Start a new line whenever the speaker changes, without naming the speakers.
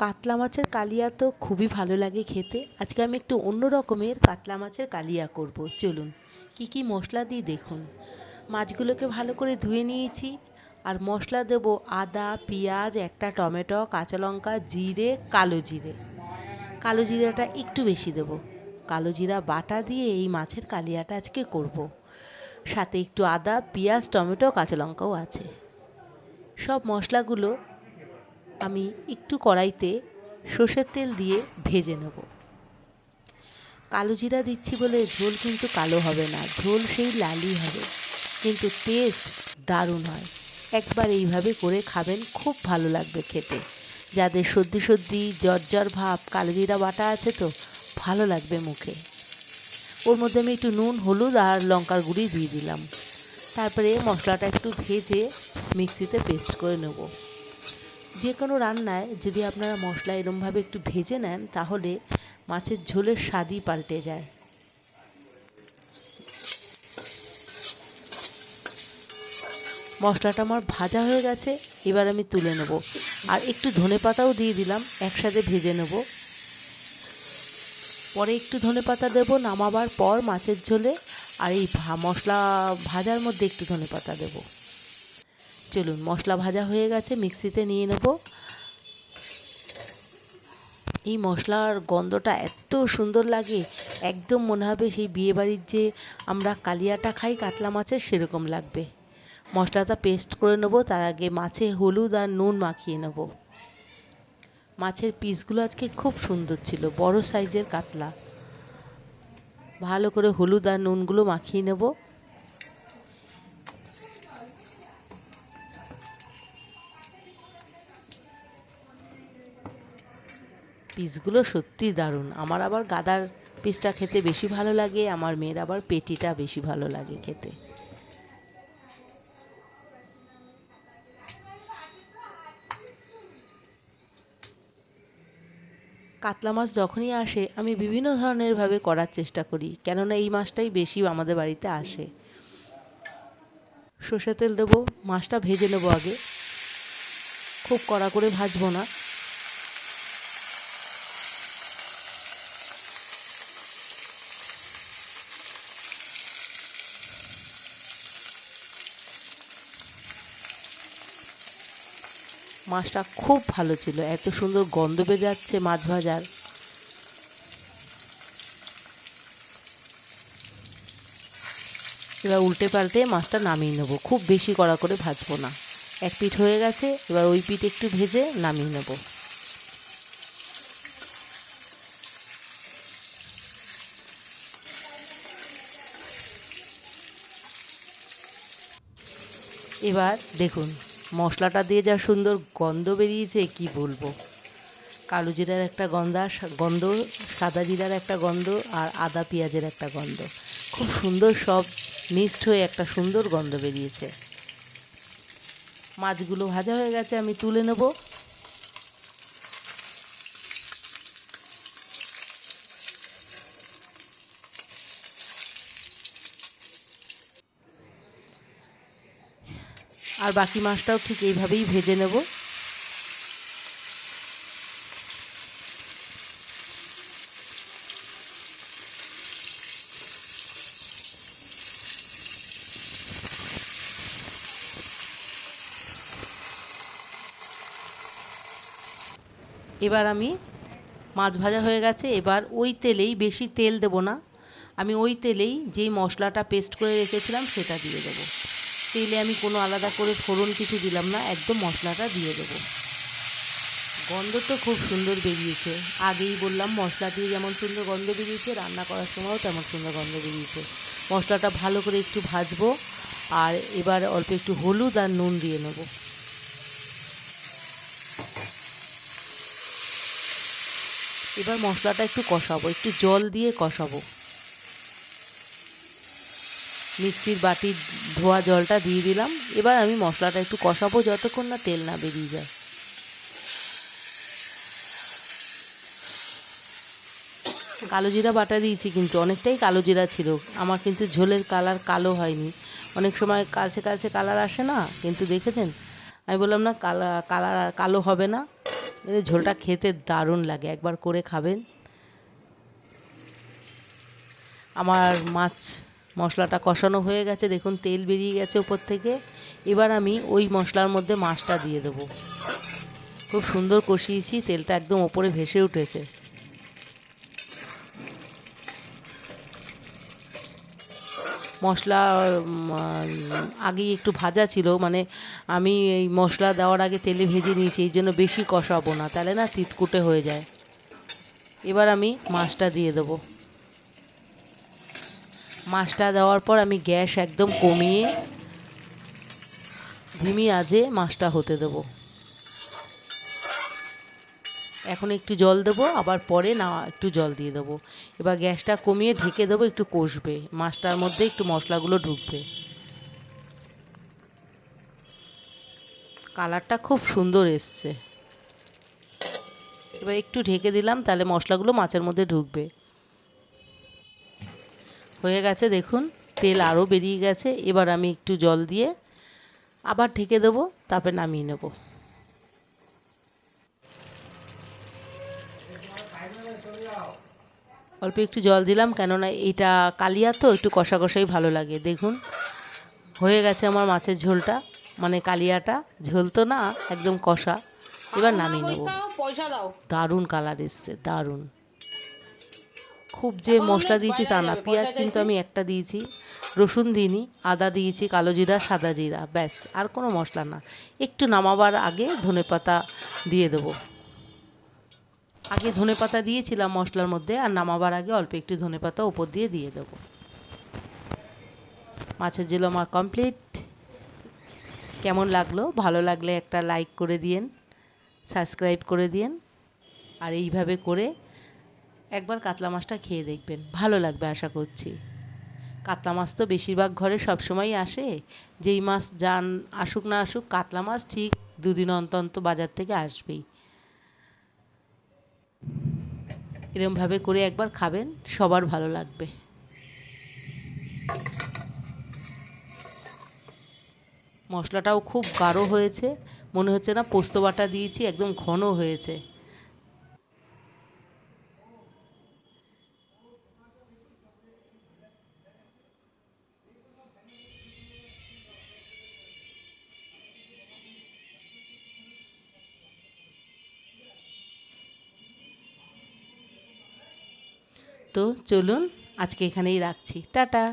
কাতলা মাছের কালিয়া তো খুবই ভালো লাগে খেতে। আজকে আমি একটু অন্য রকমের কাতলা মাছের কালিয়া করব। চলুন, কি কি মশলা দিই দেখুন। মাছগুলোকে ভালো করে ধুয়ে নিয়েছি। আর মশলা দেব আদা, পেঁয়াজ, একটা টমেটো, কাঁচা লঙ্কা, জিরে, কালো জিরে। কালো জিরাটা একটু বেশি দেব। কালো জিরা বাটা দিয়ে এই মাছের কালিয়াটা আজকে করব। সাথে একটু আদা, পেঁয়াজ, টমেটো, কাঁচা লঙ্কাও আছে। সব মশলাগুলো আমি একটু কড়াইতে সর্ষের তেল দিয়ে ভেজে নেব। কালো জিরা দিচ্ছি বলে ঝোল কিন্তু কালো হবে না, ঝোল সেই লালই হবে। কিন্তু টেস্ট দারুণ হয়। একবার এইভাবে করে খাবেন, খুব ভালো লাগবে খেতে। যাদের সর্দি সর্দি, জ্বর জ্বর ভাব, কালো জিরা বাটা আছে তো, ভালো লাগবে মুখে। ওর মধ্যে আমি একটু নুন, হলুদ আর লঙ্কার গুঁড়ি দিয়ে দিলাম। তারপরে মশলাটা একটু ভেজে মিক্সিতে পেস্ট করে নেব। যে কোনো রান্নায় যদি আপনারা মশলা এরমভাবে একটু ভেজে নেন, তাহলে মাছের ঝোলের স্বাদই পাল্টে যায়। মশলাটা আমার ভাজা হয়ে গেছে, এবার আমি তুলে নেব। আর একটু ধনে পাতাও দিয়ে দিলাম, একসাথে ভেজে নেব। পরে একটু ধনে পাতা দেবো, নামাবার পর মাছের ঝোলে, আর এই মশলা ভাজার মধ্যে একটু ধনে পাতা দেবো। চলুন, মশলা ভাজা হয়ে গেছে, মিক্সিতে নিয়ে নেব। এই মশলার গন্ধটা এত সুন্দর লাগে, একদম মনে হবে সেই বিয়েবাড়ির যে আমরা কালিয়াটা খাই, কাতলা মাছের, সেরকম লাগবে। মশলাটা পেস্ট করে নেব, তার আগে মাছে হলুদ আর নুন মাখিয়ে নেব। মাছের পিসগুলো আজকে খুব সুন্দর ছিল, বড় সাইজের কাতলা। ভালো করে হলুদ আর নুনগুলো মাখিয়ে নেব। পিসগুলো সত্যি দারুণ। আমার আবার গাদার পিসটা খেতে বেশি ভালো লাগে, আমার মেয়ের আবার পেটিটা বেশি ভালো লাগে খেতে। কাতলা মাছ যখনই আসে, আমি বিভিন্ন ধরনের ভাবে করার চেষ্টা করি, কেননা এই মাছটাই বেশি আমাদের বাড়িতে আসে। সর্ষে তেল দেবো, মাছটা ভেজে নেব আগে। খুব কড়া করে ভাজবো না। মাছটা খুব ভালো ছিল। এত সুন্দর গন্ধ বের যাচ্ছে মাছ ভাজার। এবার উল্টে পাল্টে মাছটা নামিয়ে নেব। খুব বেশি কড়া করে ভাজবো না। এক পিঠ হয়ে গেছে, এবার ওই পিঠ একটু ভেজে নামিয়ে নেব। এবার দেখুন মশলাটা দিয়ে যা সুন্দর গন্ধ বেরিয়েছে, কি বলব? কালো জিরার একটা গন্ধ গন্ধ, সাদা জিরার একটা গন্ধ আর আদা পেঁয়াজের একটা গন্ধ। খুব সুন্দর সব মিক্সড হয়ে একটা সুন্দর গন্ধ বেরিয়েছে। মাছগুলো ভাজা হয়ে গেছে, আমি তুলে নেব। আর বাকি মাছটাও ঠিক এইভাবেই ভেজে নেব। এবার আমি মাছ ভাজা হয়ে গেছে, এবার ওই তেলেই বেশি তেল দেব না। আমি ওই তেলেই যেই মশলাটা পেস্ট করে রেখেছিলাম সেটা দিয়ে দেবো। তেলে আমি কোনো আলাদা করে ফোড়ন কিছু দিলাম না, একদম মশলাটা দিয়ে দেবো। গন্ধ তো খুব সুন্দর বেরিয়েছে। আগেই বললাম, মশলা দিয়ে যেমন সুন্দর গন্ধ বেরিয়েছে, রান্না করার সময়ও তেমন সুন্দর গন্ধ বেরিয়েছে। মশলাটা ভালো করে একটু ভাজবো, আর এবার অল্প একটু হলুদ আর নুন দিয়ে নেব। এবার মশলাটা একটু কষাবো, একটু জল দিয়ে কষাবো। মিক্সির বাটির ধোয়া জলটা দিয়ে দিলাম। এবার আমি মশলাটা একটু কষাবো যতক্ষণ না তেল না বেরিয়ে যায়। কালো জিরা বাটা দিয়েছি কিন্তু, অনেকটাই কালো জিরা ছিল। আমার কিন্তু ঝোলের কালার কালো হয়নি। অনেক সময় কালচে কালচে কালার আসে না, কিন্তু দেখেছেন? আমি বললাম, না, কালা, কালার কালো হবে না। কিন্তু ঝোলটা খেতে দারুণ লাগে, একবার করে খাবেন। আমার মাছ মশলাটা কষানো হয়ে গেছে। দেখুন, তেল বেরিয়ে গেছে উপর থেকে। এবার আমি ওই মশলার মধ্যে মাছটা দিয়ে দেবো। খুব সুন্দর কষিয়েছি, তেলটা একদম ওপরে ভেসে উঠেছে। মশলা আগেই একটু ভাজা ছিল মানে আমি এই মশলা দেওয়ার আগে তেলে ভেজে নিয়েছি, এই জন্য বেশি কষাবো না, তাহলে না তিতকুটে হয়ে যায়। এবার আমি মাছটা দিয়ে দেবো। মাছটা দেওয়ার পর আমি গ্যাস একদম কমিয়ে ধিমি আজে মাছটা হতে দেবো। এখন একটু জল দেবো, আবার পরে না, একটু জল দিয়ে দেবো। এবার গ্যাসটা কমিয়ে ঢেকে দেবো, একটু কষবে। মাছটার মধ্যে একটু মশলাগুলো ঢুকবে। কালারটা খুব সুন্দর এসছে। এবার একটু ঢেকে দিলাম, তাহলে মশলাগুলো মাছের মধ্যে ঢুকবে। হয়ে গেছে দেখুন তেল আরও বেরিয়ে গেছে এবার আমি একটু জল দিয়ে আবার ঢেকে দেবো তারপরে নামিয়ে নেব। অল্প একটু জল দিলাম কেননা এটা কালিয়া তো একটু কষা কষাই ভালো লাগে দেখুন। হয়ে গেছে আমার মাছের ঝোলটা মানে কালিয়াটা ঝোল তো না একদম কষা। এবার নামিয়ে নেব।
পয়সা দাও
দারুণ কালার এসছে দারুণ। খুব যে মশলা দিয়েছি তা না পেঁয়াজ কিন্তু আমি একটা দিয়েছি রসুন দিইনি আদা দিয়েছি কালো জিরা সাদা জিরা ব্যাস আর কোনো মশলা না। একটু নামাবার আগে ধনেপাতা দিয়ে দেবো। আগে ধনেপাতা দিয়েছিলাম মশলার মধ্যে আর নামাবার আগে অল্প একটু ধনেপাতা ওপর দিয়ে দিয়ে দেবো। মাছের ঝোল আমার কমপ্লিট কেমন লাগল? ভালো লাগলে একটা লাইক করে দিয়েন সাবস্ক্রাইব করে দিয়েন আর এইভাবে করে একবার কাতলা মাছটা খেয়ে দেখবেন। ভালো লাগবে আশা করছি। কাতলা মাছ তো বেশিরভাগ ঘরে সবসময়ই আসে। যেই মাছ যান আসুক না আসুক, কাতলা মাছ ঠিক দুদিন অন্তর বাজার থেকে আসবেই। এরমভাবে করে একবার খাবেন, সবার ভালো লাগবে। মশলাটাও খুব গাঢ় হয়েছে। মনে হচ্ছে না পোস্ত বাটা দিয়েছি, একদম ঘন হয়েছে। তো চলুন আজকে এখানেই রাখছি। টাটা।